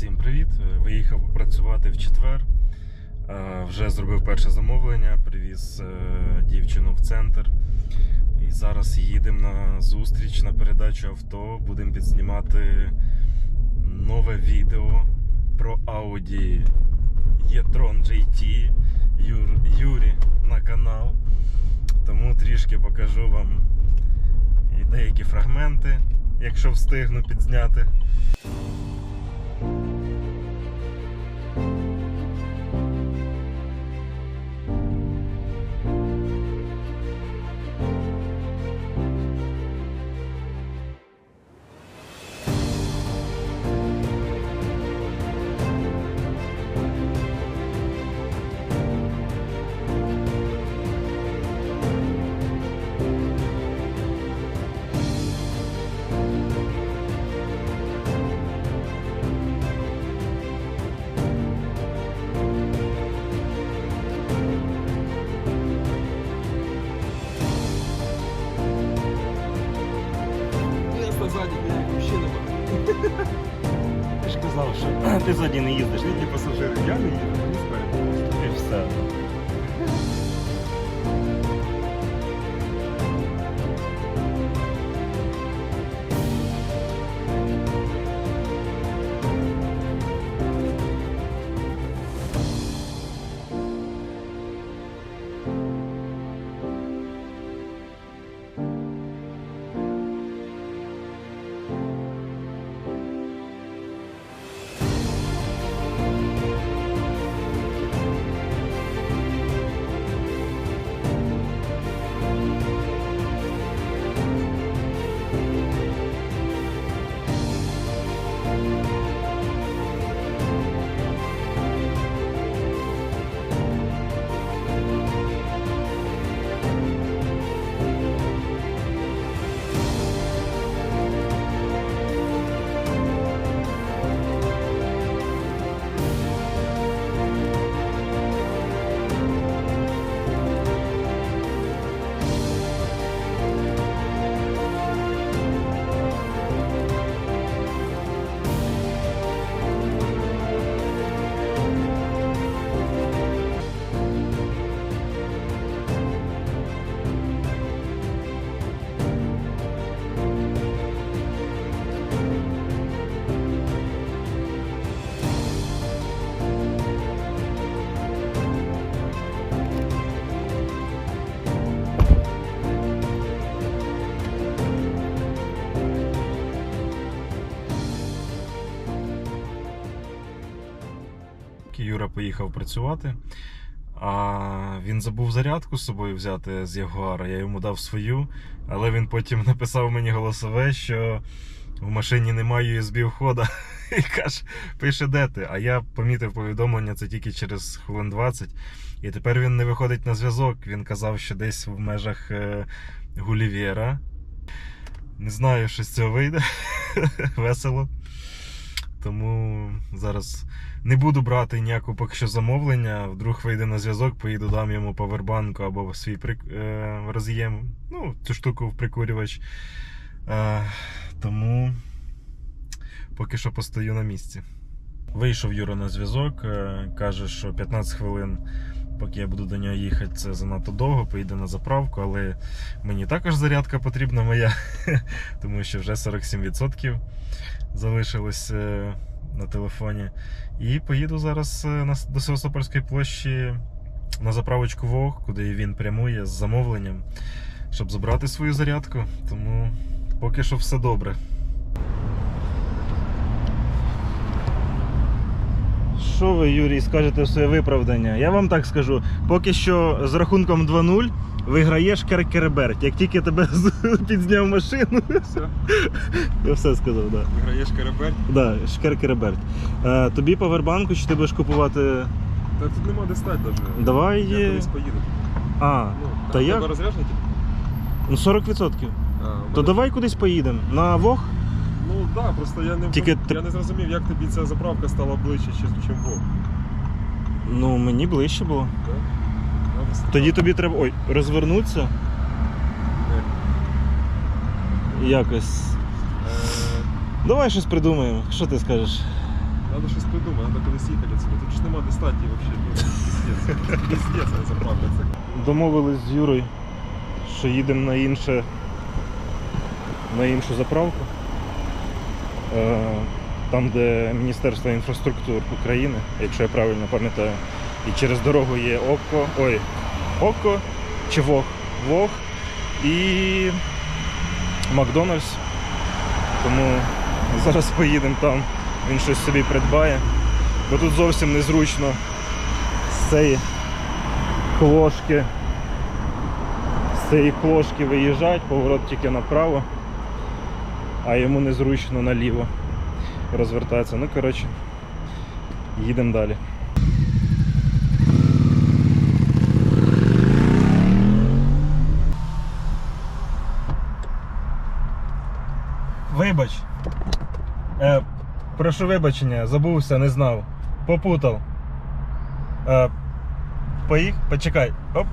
Всім привіт! Виїхав попрацювати в четвер. Е, Вже зробив перше замовлення, привіз е, дівчину в центр. І зараз їдемо на зустріч на передачу авто. Будемо підзнімати нове відео про Audi e-tron GT Юр, Юрі на канал. Тому трішки покажу вам деякі фрагменти, якщо встигну підзняти. Що и їздиш, Тільки пасажири. Я не їду, поїхав працювати, а він забув зарядку з собою взяти з Ягуара. Я йому дав свою, але він потім написав мені голосове, що в машині немає USB входа. І каже, пише, де ти? А я помітив повідомлення це тільки через хвилин 20. І тепер він не виходить на зв'язок. Він казав, що десь в межах е, Гулівєра. Не знаю, що з цього вийде. Весело. Тому зараз не буду брати ніякого поки що замовлення. Вдруг вийде на зв'язок, поїду дам йому павербанку або свій прик... е, роз'єм. Ну, цю штуку в прикурювач. Е, тому поки що постою на місці. Вийшов Юра на зв'язок, е, каже, що 15 хвилин, поки я буду до нього їхати, це занадто довго, поїде на заправку, але мені також зарядка потрібна моя, тому що вже 47% залишилось е, на телефоні. І поїду зараз е, до Севастопольської площі на заправочку Вог, куди він прямує з замовленням, щоб забрати свою зарядку. Тому поки що все добре. Що ви, Юрій, скажете в своє виправдання? Я вам так скажу, поки що з рахунком 2-0 виграєш Керкерберт. Як тільки тебе підзняв машину, Все, я все сказав, так. Да. виграєш карабель. Да, Шкеркерберт. Е, тобі павербанку чи ти будеш купувати. Та тут нема де стати навіть. Давай. Я колись поїду. А, Ну, та а я- тебе ну 40%. А, То мене- давай кудись поїдемо. На Вог? Ну так, да, просто я не, Тільки я не зрозумів, як тобі ця заправка стала ближче, чи- чим Бог. Ну, мені ближче було. Да? Тоді тобі треба. Ой, розвернутися. Якось. Е, Давай щось придумаємо. Що ти скажеш? Надо щось придумати, надо кудись їхати отсюда. Тут ж нема де стати вообще. Ну, пиздец. Пиздец, не заправка. Це Домовились з Юрою, що їдемо на інше на іншу заправку. Е, Там, де Міністерство інфраструктур України, якщо я правильно пам'ятаю. І через дорогу є ОККО, ой, ОККО чи ВОГ. ВОГ і Макдональдс. Тому зараз поїдемо там, він щось собі придбає. Бо тут зовсім незручно з цієї клошки з цієї клошки виїжджать, поворот тільки направо, а йому незручно наліво розвертатися. Ну, коротше, їдемо далі. Вибач. Е, прошу вибачення, забувся, не знав. Попутав. Е, поїх, почекай. Оп.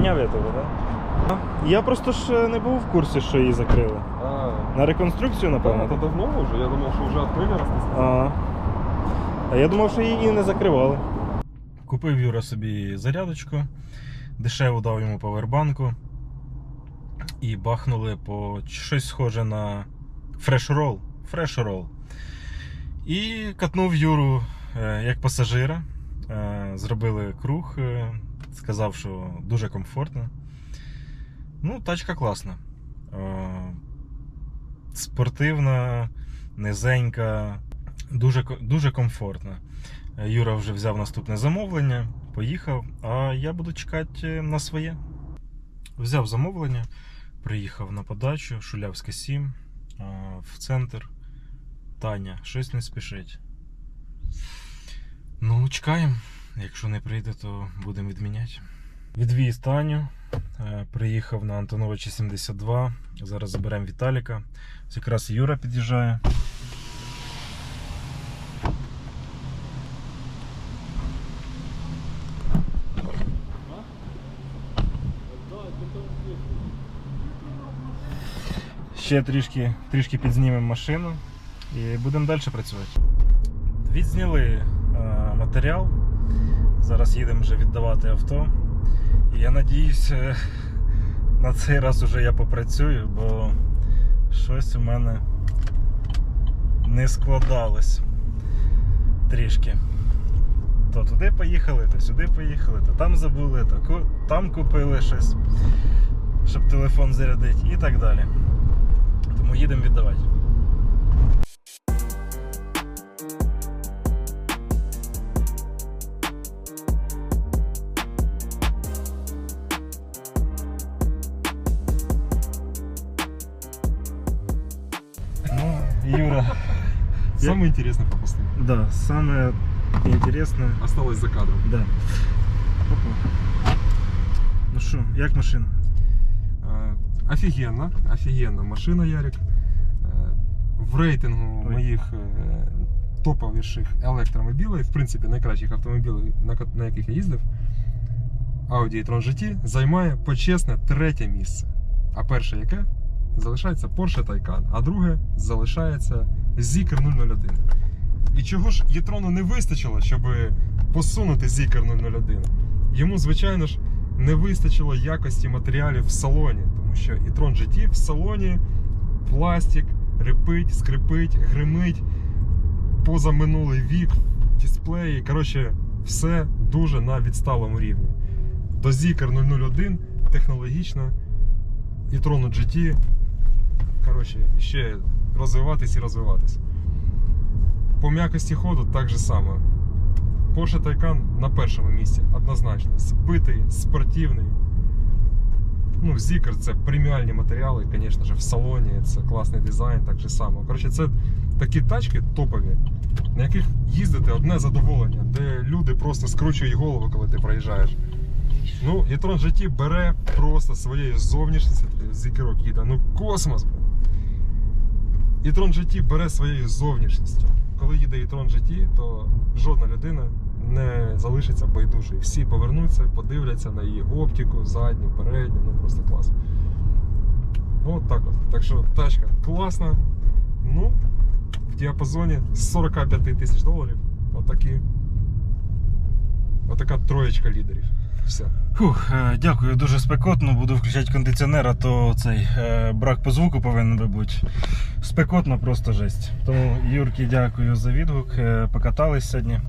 Поганяв я тебе, так? Я просто ж не був в курсі, що її закрили. А, На реконструкцію, напевно. это давно уже? Я думал, что уже открыли, раз ты сказал. А, а я думав, що її не закривали. Купив Юра собі зарядочку, дешево дав йому павербанку і бахнули по щось схоже на фреш-рол. Фреш-рол. І катнув Юру е, як пасажира. Е, Зробили круг, е, сказав, що дуже комфортно. Ну, тачка класна. Е, Спортивна, низенька, дуже, дуже комфортно. Е, Юра вже взяв наступне замовлення, поїхав, а я буду чекати на своє. Взяв замовлення, приїхав на подачу, Шулявська 7, а, в центр. Таня, щось не спішить. Ну, чекаємо. Якщо не прийде, то будемо відміняти. Відвіз Таню. Е, Приїхав на Антоновича 72. Зараз заберемо Віталіка. Ось якраз Юра під'їжджає. Ще трішки, трішки підзнімемо машину і будемо далі працювати. Відзняли е, матеріал. Зараз їдемо вже віддавати авто. І я надіюся, на цей раз уже я попрацюю, бо щось у мене не складалось трішки. То туди поїхали, то сюди поїхали, то там забули, то там купили щось, щоб телефон зарядити і так далі. Тому їдемо віддавати. Самое интересное пропустил. да, самое интересное. Осталось за кадром. Да. Опа. Ну що, як машина? Офігенно, офігенно машина, Ярик. Е, В рейтингу Ой. моїх е, топовіших електромобілів, в принципі, найкращих автомобілів, на яких я їздив, Audi e-tron GT займає почесне третє місце. А перше яке? Залишається Porsche Taycan, а друге залишається Zikr 001. І чого ж e-tron не вистачило, щоб посунути Zikr 001? Йому, звичайно ж, не вистачило якості матеріалів в салоні, тому що e-tron GT в салоні пластик, репить, скрипить, гримить поза минулий вік, дисплеї. Коротше, все дуже на відсталому рівні. до Zikr 001 технологічно. І GT. Коротше, ще розвиватись і розвиватись. По м'якості ходу так же само. Porsche Taycan на першому місці, однозначно. Збитий, спортивний. Ну, Zikr це преміальні матеріали, звісно ж, в салоні, це класний дизайн, так же само. Коротше, це такі тачки топові, на яких їздити одне задоволення, де люди просто скручують голову, коли ти проїжджаєш. Ну, і Tron GT бере просто своєю зовнішністю, зікерок їде, ну космос. Блін. І Tron GT бере своєю зовнішністю. Коли їде e-tron GT, то жодна людина не залишиться байдужою. Всі повернуться, подивляться на її оптику, задню, передню, ну просто клас. От так от. Так що тачка класна. Ну, в діапазоні 45 тисяч доларів. Отакі. Отака троєчка лідерів. Все. Фух, е, дякую, дуже спекотно. Буду включати кондиціонер, а то цей е, брак по звуку повинен би бути. Спекотно, просто жесть. Тому Юрки, дякую за відгук. Е, Покатались сьогодні.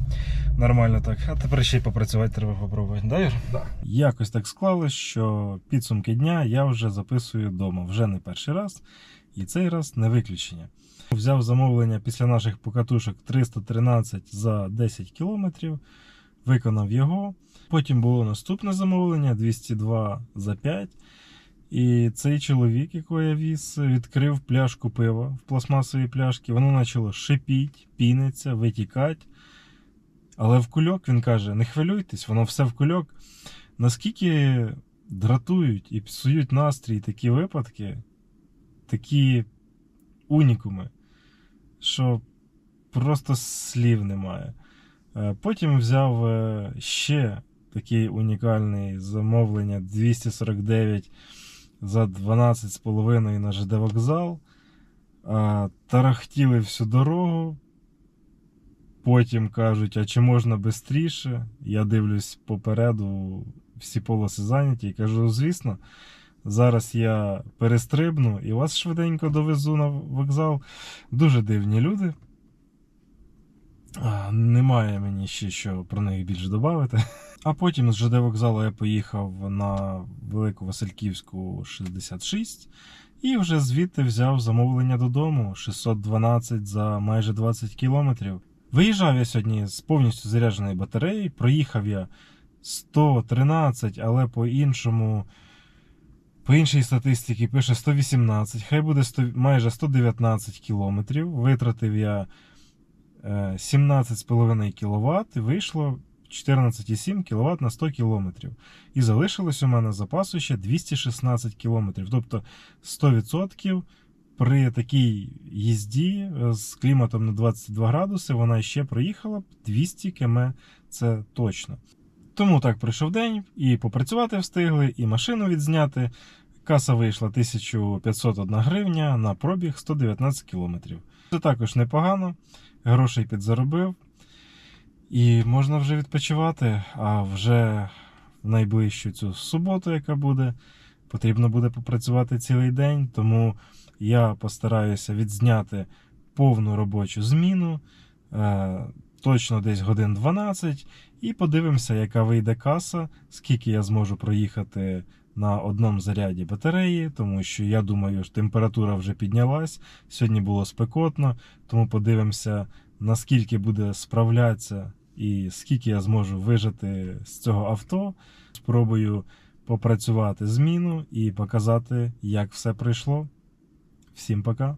Нормально так. А тепер ще й попрацювати треба попробувати. Да, Юр? Да. Якось так склалось, що підсумки дня я вже записую вдома. Вже не перший раз, і цей раз не виключення. Взяв замовлення після наших покатушок 313 за 10 кілометрів, виконав його. Потім було наступне замовлення 202 за 5. І цей чоловік, якого я віз, відкрив пляшку пива в пластмасовій пляшці. Воно почало шипіть, піниться, витікати. Але в кульок він каже: не хвилюйтесь, воно все в кульок. Наскільки дратують і псують настрій такі випадки, такі унікуми, що просто слів немає. Е, Потім взяв е, ще такий унікальний замовлення 249 за 12,5 на ЖД вокзал. Тарахтіли всю дорогу. Потім кажуть, а чи можна швидше? Я дивлюсь попереду, всі полоси зайняті і кажу, звісно, зараз я перестрибну і вас швиденько довезу на вокзал. Дуже дивні люди. Немає мені ще що про них більше додати. А потім з ЖД вокзалу я поїхав на Велику Васильківську 66 і вже звідти взяв замовлення додому 612 за майже 20 кілометрів. Виїжджав я сьогодні з повністю зарядженої батареї. Проїхав я 113, але по іншому. По іншій статистиці пише 118, хай буде 100, майже 119 кілометрів. Витратив я 17,5 кВт і вийшло 14,7 кВт на 100 км. І залишилось у мене запасу ще 216 км. Тобто 100% при такій їзді е, з кліматом на 22 градуси вона ще проїхала б 200 км. Це точно. Тому так прийшов день, і попрацювати встигли, і машину відзняти. Каса вийшла 1501 гривня на пробіг 119 кілометрів. Це також непогано, грошей підзаробив. І можна вже відпочивати. А вже в найближчу цю суботу, яка буде, потрібно буде попрацювати цілий день. Тому я постараюся відзняти повну робочу зміну. Е, точно десь годин 12, і подивимося, яка вийде каса, скільки я зможу проїхати на одному заряді батареї, тому що я думаю, що температура вже піднялась. Сьогодні було спекотно, тому подивимося, наскільки буде справлятися і скільки я зможу вижити з цього авто. Спробую попрацювати зміну і показати, як все пройшло. Всім пока!